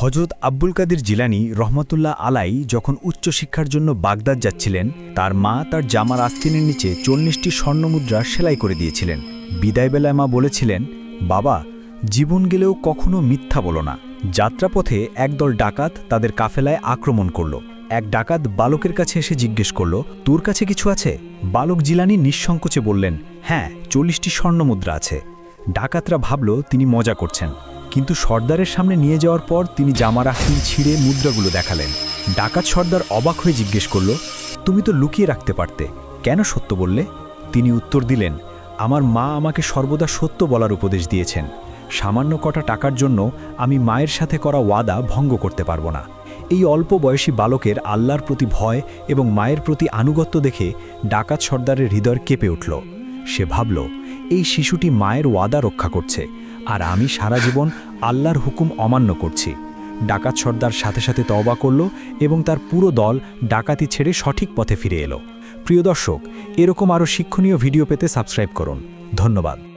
হজরত আব্বুল কাদির জিলানি রহমতুল্লাহ আলাই যখন উচ্চশিক্ষার জন্য বাগদাদ যাচ্ছিলেন, তার মা তার জামার আস্তিনের নিচে চল্লিশটি স্বর্ণমুদ্রা সেলাই করে দিয়েছিলেন। বিদায়বেলায় মা বলেছিলেন, বাবা, জীবন গেলেও কখনো মিথ্যা বলো না। যাত্রাপথে একদল ডাকাত তাদের কাফেলায় আক্রমণ করল। এক ডাকাত বালকের কাছে এসে জিজ্ঞেস করল, তোর কাছে কিছু আছে? বালক জিলানি নিঃসংকোচে বললেন হ্যাঁ চল্লিশটি স্বর্ণমুদ্রা আছে। ডাকাতরা ভাবল, তিনি মজা করছেন। কিন্তু সর্দারের সামনে নিয়ে যাওয়ার পর তিনি জামার আহতিন ছিঁড়ে মুদ্রাগুলো দেখালেন। ডাকাত সর্দার অবাক হয়ে জিজ্ঞেস করল, তুমি তো লুকিয়ে রাখতে পারতে, কেন সত্য বললে? তিনি উত্তর দিলেন, আমার মা আমাকে সর্বদা সত্য বলার উপদেশ দিয়েছেন। সামান্য কটা টাকার জন্য আমি মায়ের সাথে করা ওয়াদা ভঙ্গ করতে পারব না। এই অল্প বয়সী বালকের আল্লাহর প্রতি ভয় এবং মায়ের প্রতি আনুগত্য দেখে ডাকাত সর্দারের হৃদয় কেঁপে উঠল। সে ভাবল, এই শিশুটি মায়ের ওয়াদা রক্ষা করছে, আর আমি সারা জীবন আল্লাহর হুকুম অমান্য করছি। ডাকাত সর্দার সাথে সাথে তওবা করল এবং তার পুরো দল ডাকাতি ছেড়ে সঠিক পথে ফিরে এলো। প্রিয় দর্শক, এরকম আরও শিক্ষণীয় ভিডিও পেতে সাবস্ক্রাইব করুন। ধন্যবাদ।